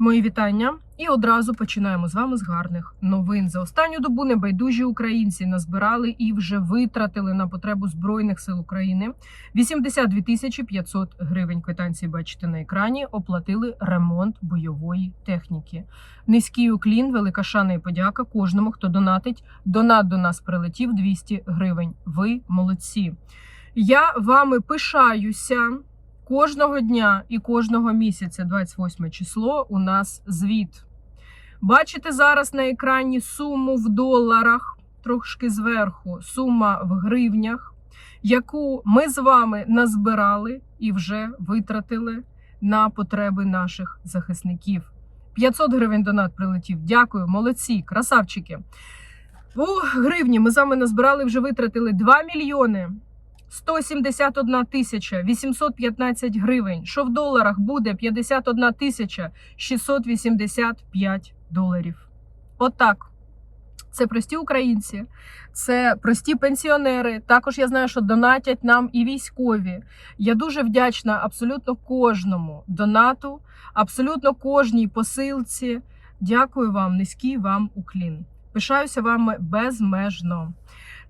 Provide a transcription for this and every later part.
Мої вітання. І одразу починаємо з вами з гарних новин. За останню добу небайдужі українці назбирали і вже витратили на потребу збройних сил України 82 тисячі 500 гривень. Квитанції бачите на екрані. Оплатили ремонт бойової техніки. Низький уклін, велика шана і подяка кожному, хто донатить. Донат до нас прилетів 200 гривень. Ви молодці. Я вами пишаюся. Кожного дня і кожного місяця, 28 число, у нас звіт. Бачите зараз на екрані суму в доларах, трошки зверху, сума в гривнях, яку ми з вами назбирали і вже витратили на потреби наших захисників. 500 гривень донат прилетів. Дякую, молодці, красавчики. У гривні ми з вами назбирали, вже витратили 2 мільйони 171 тисяча 815 гривень. Що в доларах буде 51 тисяча 685 доларів. Отак. Це прості українці, це прості пенсіонери. Також я знаю, що донатять нам і військові. Я дуже вдячна абсолютно кожному донату, абсолютно кожній посилці. Дякую вам, низький вам уклін. Пишаюся вами безмежно.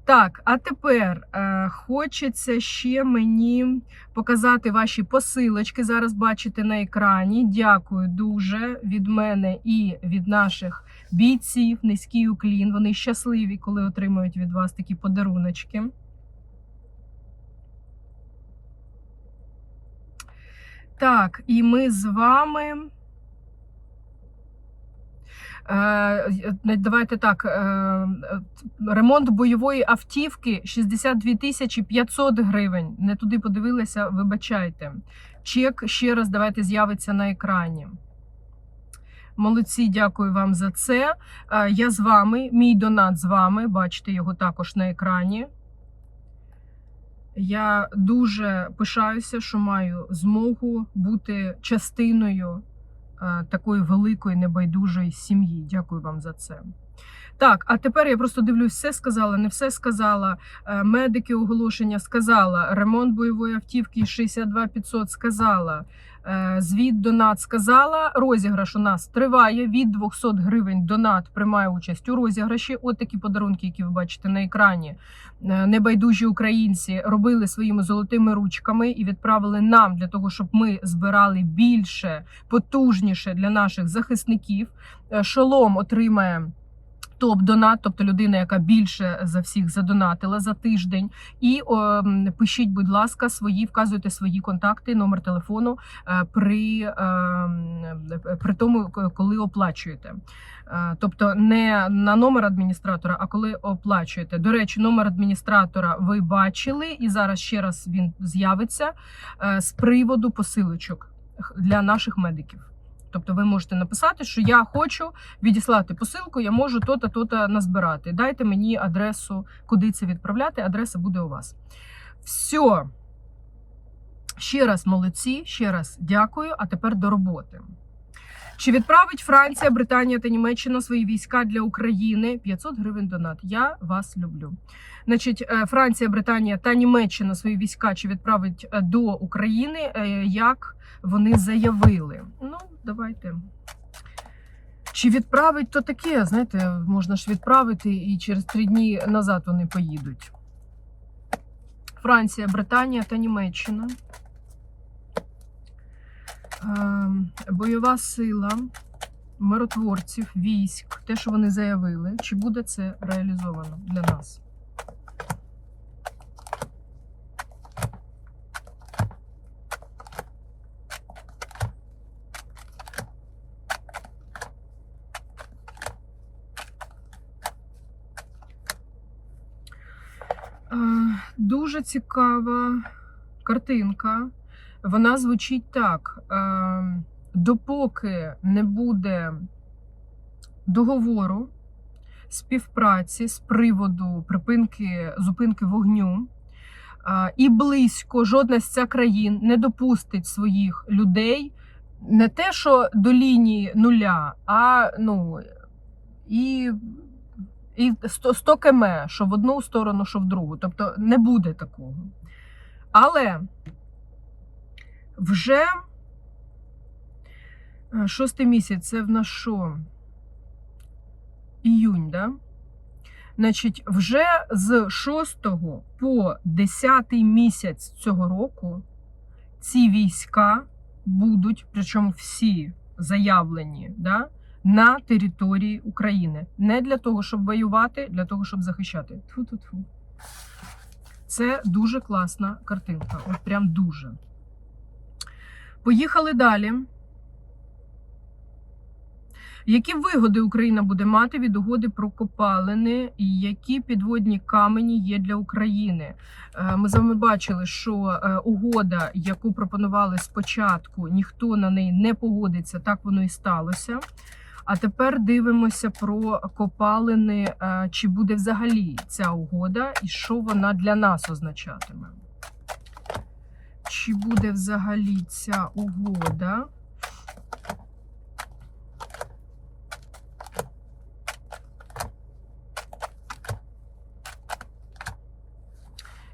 Так, а тепер е, хочеться ще мені показати ваші посилочки. Зараз бачите на екрані. Дякую дуже від мене і від наших бійців. Низький уклін. Вони щасливі, коли отримують від вас такі подаруночки. Так, і ми з вами. Е, Давайте так. е, Ремонт бойової автівки 62 тисячі 500 гривень. Не туди подивилася, вибачайте. Чек ще раз давайте з'явиться на екрані. Молодці, дякую вам за це. Е, Я з вами, мій донат з вами. Бачите його також на екрані. Я дуже пишаюся, що маю змогу бути частиною е, такої великої небайдужої сім'ї. Дякую вам за це. Так, а тепер я просто дивлюсь, все сказала, не все сказала. Е, Медики оголошення сказала. Ремонт бойової автівки 62 500 сказала. Е, Звіт донат сказала. Розіграш у нас триває від 200 гривень. Донат приймає участь у розіграші. От такі подарунки, які ви бачите на екрані. Е, Небайдужі українці робили своїми золотими ручками і відправили нам для того, щоб ми збирали більше, потужніше для наших захисників. Е, Шолом отримає. Топ-донат, тобто людина, яка більше за всіх задонатила за тиждень. І о, пишіть, будь ласка, свої, вказуйте свої контакти, номер телефону е, при, е, при тому, коли оплачуєте. Е, Тобто не на номер адміністратора, а коли оплачуєте. До речі, номер адміністратора ви бачили, і зараз ще раз він з'явиться е, з приводу посилочок для наших медиків. Тобто ви можете написати, що я хочу відіслати посилку, я можу то-то, то-то назбирати. Дайте мені адресу, куди це відправляти. Адреса буде у вас. Все. Ще раз молодці, ще раз дякую. А тепер до роботи. Чи відправить Франція, Британія та Німеччина свої війська для України? 500 гривень донат. Я вас люблю. Значить, е, Франція, Британія та Німеччина свої війська чи відправить е, до України, е, як вони заявили. Ну, давайте. Чи відправить то таке, знаєте, можна ж відправити і через три дні назад вони поїдуть. Франція, Британія та Німеччина. Ем, Бойова сила миротворців, військ, те, що вони заявили, чи буде це реалізовано для нас? Е, Дуже цікава картинка. Вона звучить так: е, допоки не буде договору співпраці з приводу припинки зупинки вогню, е, і близько жодна з цих країн не допустить своїх людей не те, що до лінії нуля, а ну і і 100, 100 км, що в одну сторону, що в другу. Тобто не буде такого. Але вже е, Шостий місяць це в нас що? Іюнь, да? Значить, вже з 6 по 10 місяць цього року ці війська будуть, причому всі заявлені, да, на території України. Не для того, щоб воювати, для того, щоб захищати. Тфу-тфу-тфу. Це дуже класна картинка. От прям дуже. Поїхали далі. Які вигоди Україна буде мати від угоди про копалини, і які підводні камені є для України? Е, Ми з вами бачили, що е, угода, яку пропонували спочатку, ніхто на неї не погодиться. Так воно і сталося. А тепер дивимося про копалини, е, чи буде взагалі ця угода, і що вона для нас означатиме. Чи буде взагалі ця угода?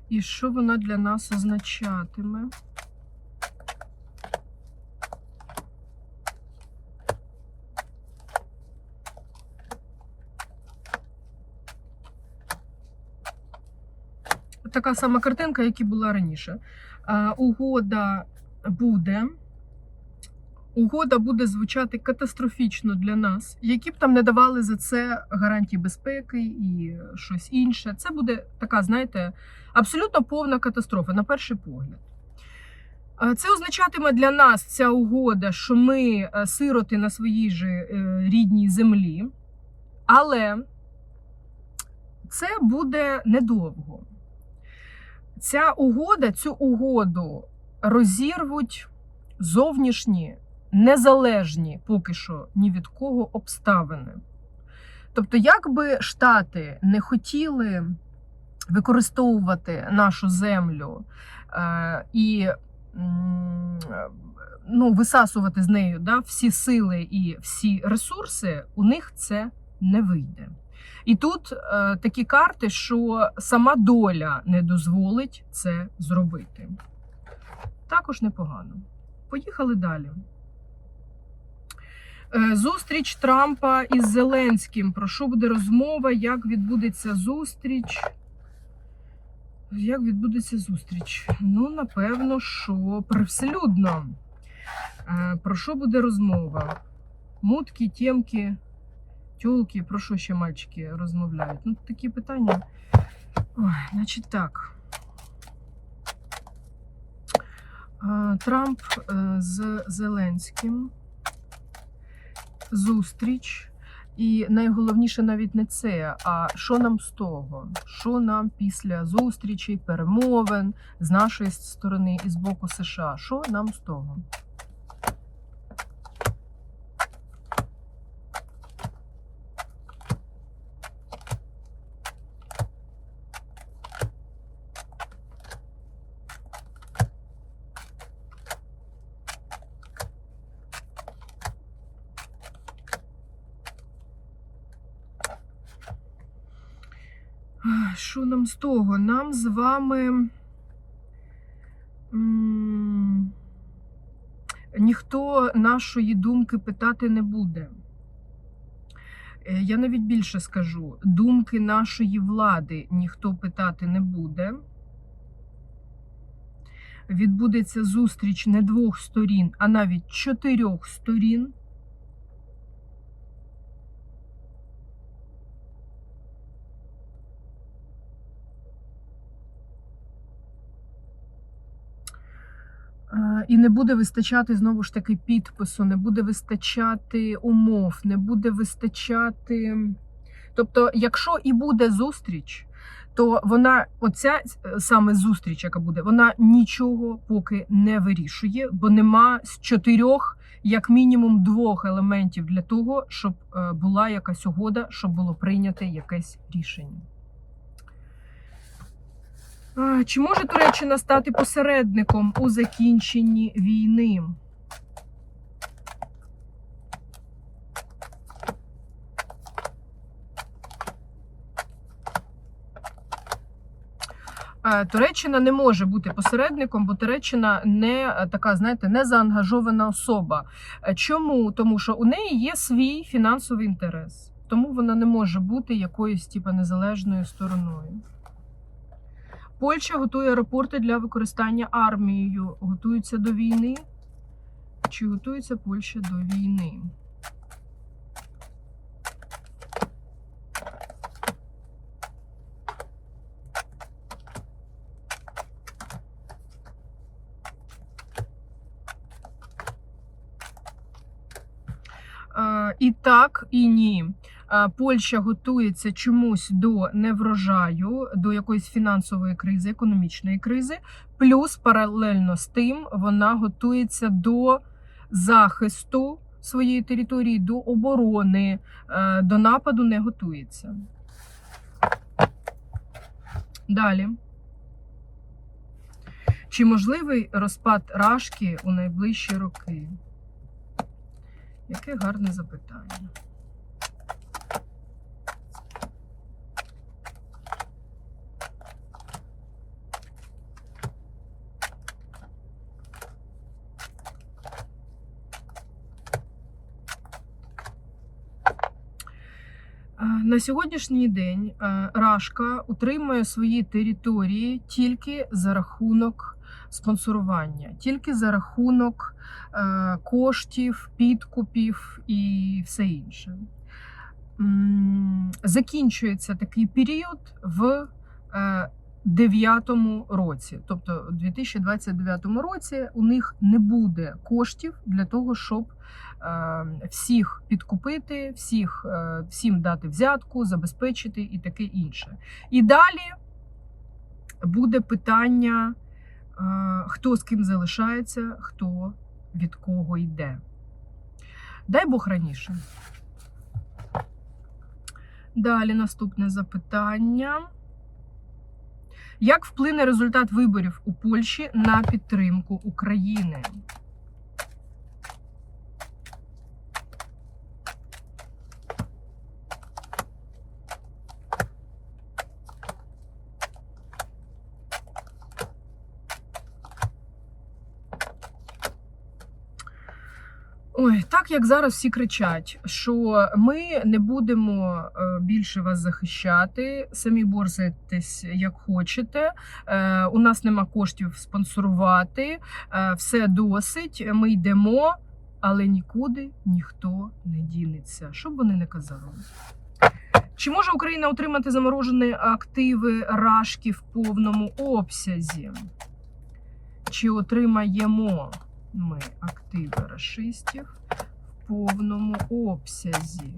І що вона для нас означатиме? Така сама картинка, як і була раніше. Угода буде. Угода буде звучати катастрофічно для нас, які б там не давали за це гарантії безпеки і щось інше. Це буде така, знаєте, абсолютно повна катастрофа на перший погляд. Це означатиме для нас ця угода, що ми е, сироти на своїй же е, рідній землі, але це буде недовго. Ця угода, цю угоду розірвуть зовнішні, незалежні поки що ні від кого обставини. Тобто, як би Штати не хотіли використовувати нашу землю е, і ну, висасувати з нею да, всі сили і всі ресурси, у них це не вийде. І тут е, такі карти, що сама доля не дозволить це зробити. Також непогано. Поїхали далі. Е, Зустріч Трампа із Зеленським. Про що буде розмова? Як відбудеться зустріч? Як відбудеться зустріч? Ну, напевно, що привселюдно. Е, Про що буде розмова? Мутки, тємки, тьолки, про що ще мальчики розмовляють? Ну, такі питання. Ой, значить так. Трамп е, з Зеленським. Зустріч. І найголовніше навіть не це, а що нам з того? Що нам після зустрічей, перемовин з нашої сторони і з боку США? Що нам з того? Що нам з того? Нам з вами. Ніхто нашої думки питати не буде. Е, Я навіть більше скажу: думки нашої влади ніхто питати не буде. Відбудеться зустріч не двох сторін, а навіть чотирьох сторін. Е, І не буде вистачати знову ж таки підпису, не буде вистачати умов, не буде вистачати. Тобто, якщо і буде зустріч, то вона, оця е, саме зустріч, яка буде, вона нічого поки не вирішує, бо нема з чотирьох, як мінімум, двох елементів для того, щоб е, була якась угода, щоб було прийнято якесь рішення. Чи може Туреччина стати посередником у закінченні війни? Туреччина не може бути посередником, бо Туреччина не е, така, знаєте, не заангажована особа. Е, Чому? Тому що у неї є свій фінансовий інтерес, тому вона не може бути якоюсь типу, незалежною стороною. Польща готує аеропорти для використання армією. Готується до війни. Чи готується Польща до війни? Е, І так, і ні. Польща готується чомусь до неврожаю, до якоїсь фінансової кризи, економічної кризи. Плюс паралельно з тим вона готується до захисту своєї території, до оборони, е, до нападу не готується. Далі. Чи можливий розпад Рашки у найближчі роки? Яке гарне запитання. Е, На сьогоднішній день е, Рашка утримує свої території тільки за рахунок спонсорування, тільки за рахунок е, коштів, підкупів і все інше. Закінчується такий період в е, 9 році, тобто у 2029 році у них не буде коштів для того, щоб е, всіх підкупити, всіх, е, всім дати взятку, забезпечити і таке інше. І далі буде питання, е, хто з ким залишається, хто від кого йде. Дай Бог раніше. Далі наступне запитання. Як вплине результат виборів у Польщі на підтримку України? Ой, так як зараз всі кричать, що ми не будемо е, більше вас захищати, самі борзайтесь як хочете. Е, У нас нема коштів спонсорувати, е, все досить. Ми йдемо, але нікуди ніхто не дінеться. Що б вони не казали. Чи може Україна отримати заморожені активи Рашки в повному обсязі? Чи отримаємо? Ми активи рашистів в повному обсязі.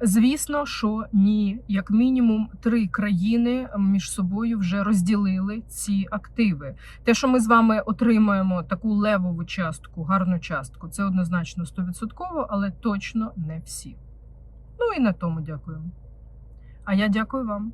Звісно, що ні. Як мінімум три країни між собою вже розділили ці активи. Те, що ми з вами отримаємо таку левову частку, гарну частку, це однозначно 100%, але точно не всі. Ну і на тому дякую. А я дякую вам.